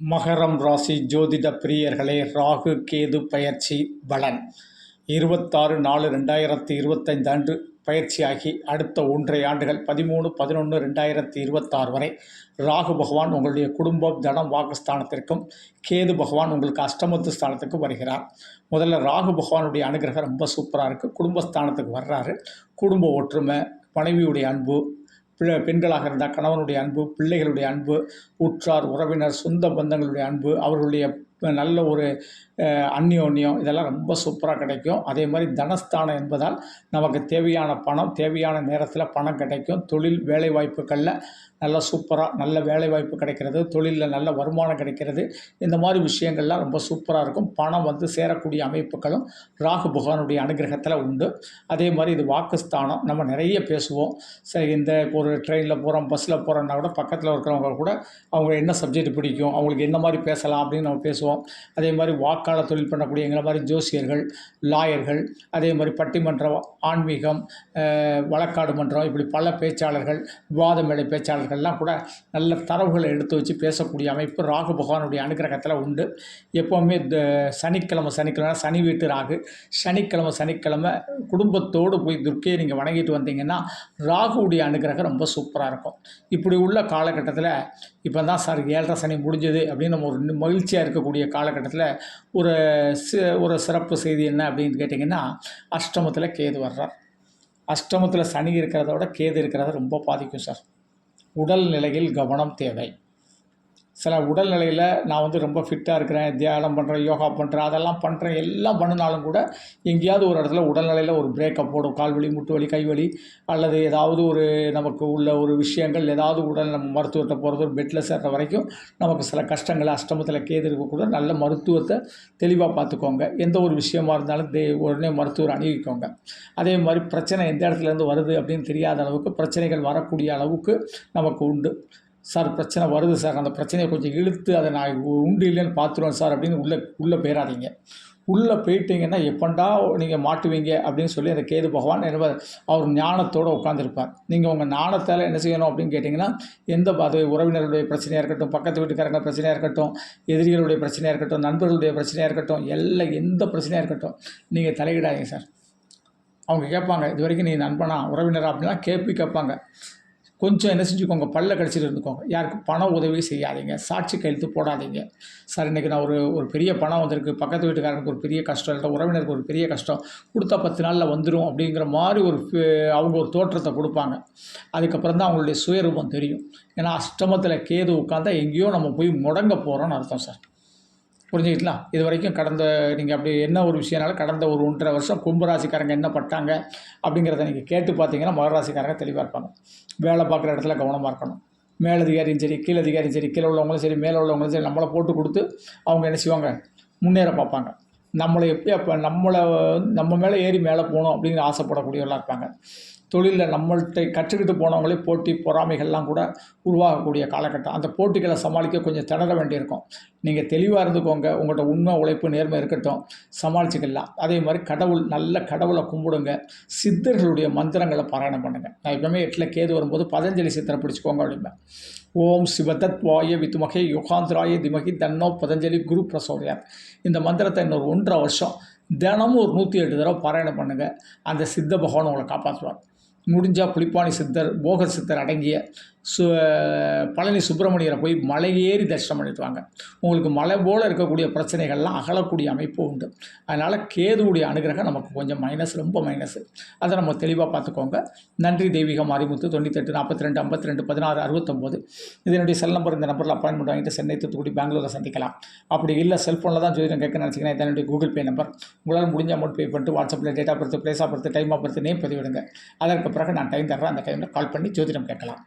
மகரம் ராசி ஜோதிட பிரியர்களே ராகு கேது பயிற்சி பலன். இருபத்தாறு நாலு ரெண்டாயிரத்தி இருபத்தைந்து அன்று பயிற்சியாகி அடுத்த ஒன்றை ஆண்டுகள் பதிமூணு பதினொன்று ரெண்டாயிரத்தி இருபத்தாறு வரை ராகு பகவான் உங்களுடைய குடும்பம் தனம் வாக்குஸ்தானத்திற்கும் கேது பகவான் உங்களுக்கு அஷ்டமத்து ஸ்தானத்துக்கு வருகிறார். முதல்ல ராகு பகவானுடைய அனுகிரகம் ரொம்ப சூப்பராக இருக்குது குடும்பஸ்தானத்துக்கு வர்றாரு. குடும்ப ஒற்றுமை மனைவியுடைய அன்பு பெண்களாக இருந்தால் கணவனுடைய அன்பு பிள்ளைகளுடைய அன்பு உற்றார் உறவினர் சொந்த பந்தங்களுடைய அன்பு அவர்களுடைய நல்ல ஒரு அந்நியோன்யம் அந்யோன்யம் இதெல்லாம் ரொம்ப சூப்பராக கிடைக்கும். அதே மாதிரி தனஸ்தானம் என்பதால் நமக்கு தேவையான பணம் தேவையான நேரத்தில் பணம் கிடைக்கும். தொழில் வேலை வாய்ப்புகளில் நல்ல சூப்பராக நல்ல வேலை வாய்ப்பு கிடைக்கிறது. தொழிலில் நல்ல வருமானம் கிடைக்கிறது. இந்த மாதிரி விஷயங்கள்லாம் ரொம்ப சூப்பராக இருக்கும். பணம் வந்து சேரக்கூடிய அமைப்புகளும் ராகு புகானுடைய அனுகிரகத்தில் உண்டு. அதே மாதிரி இது வாக்குஸ்தானம். நம்ம நிறைய பேசுவோம். சரி இந்த ஒரு ட்ரெயினில் போகிறோம் பஸ்ஸில் போகிறோம்னா கூட பக்கத்தில் இருக்கிறவங்க கூட அவங்க என்ன சப்ஜெக்ட் பிடிக்கும்? அவங்களுக்கு என்ன மாதிரி பேசலாம் அப்படின்னு நம்ம பேசுவோம். அதே மாதிரி வாக்காளர் தொழில் பண்ணக்கூடிய எங்களை மாதிரி ஜோசியர்கள் லாயர்கள் அதே மாதிரி பட்டிமன்றம் ஆன்மீகம் வழக்காடு மன்றம் இப்படி பல பேச்சாளர்கள் விவாத மேடை பேச்சாளர்கள்லாம் கூட நல்ல தரவுகளை எடுத்து வச்சு பேசக்கூடிய அமைப்பு ராகு பகவானுடைய அனுகிரகத்தில் உண்டு. எப்போவுமே இந்த சனிக்கிழமை சனிக்கிழமை சனி வீட்டு ராகு சனிக்கிழமை சனிக்கிழமை குடும்பத்தோடு போய் துர்க்கையை நீங்கள் வணங்கிட்டு வந்தீங்கன்னா ராகுவுடைய அனுகிரகம் ரொம்ப சூப்பராக இருக்கும். இப்படி உள்ள காலகட்டத்தில் இப்போ தான் சார் ஏழரை சனி முடிஞ்சது அப்படின்னு நம்ம ஒரு மகிழ்ச்சியாக இருக்கக்கூடிய காலகட்டத்தில் ஒரு சி ஒரு சிறப்பு செய்தி என்ன அப்படின்னு கேட்டிங்கன்னா அஷ்டமத்தில் கேது வர்றார். அஷ்டமத்தில் சனி இருக்கிறத விட கேது இருக்கிறத ரொம்ப பாதிக்கும் சார். உடல் நிலையில் கவனம் தேவை. சில உடல்நிலையில் நான் வந்து ரொம்ப ஃபிட்டாக இருக்கிறேன் தியானம் பண்ணுறேன் யோகா பண்ணுறேன் அதெல்லாம் பண்ணுறேன் எல்லாம் பண்ணினாலும் கூட எங்கேயாவது ஒரு இடத்துல உடல்நிலையில் ஒரு பிரேக்கப் போடும். கால் வலி முட்டு வலி கை வலி அல்லது ஏதாவது ஒரு நமக்கு உள்ள ஒரு விஷயங்கள் ஏதாவது உடல் நம்ம மருத்துவத்தை போகிறது ஒரு பெட்டில் சேர்ற வரைக்கும் நமக்கு சில கஷ்டங்கள் அஷ்டமத்தில் கேது இருக்கக்கூட நல்ல மருத்துவத்தை தெளிவாக பார்த்துக்கோங்க. எந்த ஒரு விஷயமா இருந்தாலும் தே உடனே மருத்துவர் அணுகிக்கோங்க. அதே மாதிரி பிரச்சனை எந்த இடத்துலேருந்து வருது அப்படின்னு தெரியாத அளவுக்கு பிரச்சனைகள் வரக்கூடிய அளவுக்கு நமக்கு உண்டு. சார் பிரச்சனை வருது சார். அந்த பிரச்சனையை கொஞ்சம் இழுத்து அதை நான் உண்டு இல்லைன்னு பார்த்துருவேன் சார் அப்படின்னு உள்ளே உள்ளே போயிடாதீங்க உள்ளே போயிட்டீங்கன்னா எப்பண்டா நீங்கள் மாட்டுவீங்க அப்படின்னு சொல்லி அந்த கேது பகவான் என்ன அவர் ஞானத்தோடு உட்காந்துருப்பார் நீங்கள் உங்கள் ஞானத்தால் என்ன செய்யணும் அப்படின்னு கேட்டிங்கன்னா எந்த அது உறவினர்களுடைய பிரச்சனையாக இருக்கட்டும் பக்கத்து வீட்டுக்காரங்க பிரச்சனையாக இருக்கட்டும் எதிரிகளுடைய பிரச்சனையாக இருக்கட்டும் நண்பர்களுடைய பிரச்சனையாக இருக்கட்டும் எல்லாம் எந்த பிரச்சனையாக இருக்கட்டும் நீங்கள் தலையிடாதீங்க சார். அவங்க கேட்பாங்க இது வரைக்கும் நீ நண்பனா உறவினரா? அப்படின்னா கேள்வி கேட்பாங்க. கொஞ்சம் என்ன செஞ்சுக்கோங்க பல்ல கடிச்சிட்டு இருந்துக்கோங்க. யாருக்கும் பண உதவி செய்யாதீங்க. சாட்சி கையெழுத்து போடாதீங்க. சார் இன்றைக்கி நான் ஒரு ஒரு பெரிய பணம் வந்திருக்கு. பக்கத்து வீட்டுக்காரனுக்கு ஒரு பெரிய கஷ்டம் இல்லை உறவினருக்கு ஒரு பெரிய கஷ்டம். கொடுத்தா பத்து நாளில் வந்துடும் அப்படிங்கிற மாதிரி ஒரு அவங்க ஒரு தோற்றத்தை கொடுப்பாங்க. அதுக்கப்புறம் தான் அவங்களுடைய சுயரூபம் தெரியும். ஏன்னா அஷ்டமத்தில் கேது உட்காந்தா எங்கேயோ நம்ம போய் முடங்க போகிறோன்னு அர்த்தம் சார். புரிஞ்சுக்கிட்டா இது வரைக்கும் கடந்த நீங்கள் அப்படி என்ன ஒரு விஷயம்னாலும் கடந்த ஒரு ஒன்றரை வருஷம் கும்பராசிக்காரங்க என்ன பட்டாங்க அப்படிங்கிறத நீங்கள் கேட்டு பார்த்தீங்கன்னா மகராசிக்காரங்க தெளிவாக இருப்பாங்க. வேலை பார்க்குற இடத்துல கவனமாக இருக்கணும். மேலதிகாரியும் சரி கீழதிகாரியும் சரி கீழே உள்ளவங்களும் சரி மேலே உள்ளவங்களும் சரி நம்மளை போட்டு கொடுத்து அவங்க என்ன செய்வாங்க? முன்னேற பார்ப்பாங்க. நம்மளை எப்போ அப்போ நம்மளை நம்ம மேலே ஏறி மேலே போகணும் அப்படின்னு ஆசைப்படக்கூடியவர்களாக இருப்பாங்க. தொழிலில் நம்மள்கிட்ட கற்றுக்கிட்டு போனவங்களே போட்டி பொறாமைகள்லாம் கூட உருவாகக்கூடிய காலகட்டம். அந்த போட்டிகளை சமாளிக்க கொஞ்சம் திணற வேண்டியிருக்கும். நீங்கள் தெளிவாக இருந்துக்கோங்க. உங்கள்கிட்ட உண்மை உழைப்பு நேர்மை இருக்கட்டும். சமாளிச்சுக்கலாம். அதே மாதிரி கடவுள் நல்ல கடவுளை கும்பிடுங்க. சித்தர்களுடைய மந்திரங்களை பாராயணம் பண்ணுங்கள் நான் எப்பவுமே எட்டில் கேது வரும்போது பதஞ்சலி சித்தரை பிடிச்சிக்கோங்க அப்படிம்பேன். ஓம் சிவதத்வாய வித்துமகே யுகாந்திராய திமகி தன்னோ பதஞ்சலி குரு பிரசோதயார் இந்த மந்திரத்தை இன்னொரு ஒன்றரை வருஷம் தினமும் ஒரு நூற்றி எட்டு தடவை பாராயணம் பண்ணுங்கள் அந்த சித்த பகவான் உங்களை காப்பாற்றுவார். முடிஞ்சால் புலிப்பாணி சித்தர் போக சித்தர் அடங்கிய சு பழனி சுப்பிரமணியரை போய் மலை ஏறி தரிசனம் பண்ணிட்டு வாங்க உங்களுக்கு மலை போல் இருக்கக்கூடிய பிரச்சனைகள்லாம் அகலக்கூடிய அமைப்பு உண்டு. அதனால் கேதுவுடைய அனுகிரகம் நமக்கு கொஞ்சம் மைனஸ் ரொம்ப மைனஸ் அதை நம்ம தெளிவாக பார்த்துக்கோங்க. நன்றி தெய்வீகம் அறிமுத்து தொண்ணூத்தெட்டு நாற்பத்தி ரெண்டு ஐம்பத்தி ரெண்டு பதினாறு அறுபத்தொம்போது இதனுடைய செல் நம்பர் இந்த நம்பரில் அப்பாயின்மெண்ட் வாங்கிட்டு சென்னை தூத்துக்குடி பெங்களூரில் சந்திக்கலாம். அப்படி இல்லை செல்ஃபோனில் தான் ஜோதிடம் கேட்க நினச்சிங்கன்னா இதனுடைய கூகுள் பே நம்பர் உங்களால் முடிஞ்ச அமௌண்ட் பே பண்ணிட்டு வாட்ஸ்அப்பில் டேட்டா பொறுத்து பிளேஸாக பொறுத்து டைமாக டைம் நேம் பதிவிடுங்க. அதற்கு பிறகு நான் டைம் தர்றேன் அந்த டைமில் கால் பண்ணி ஜோதிடம் கேட்கலாம்.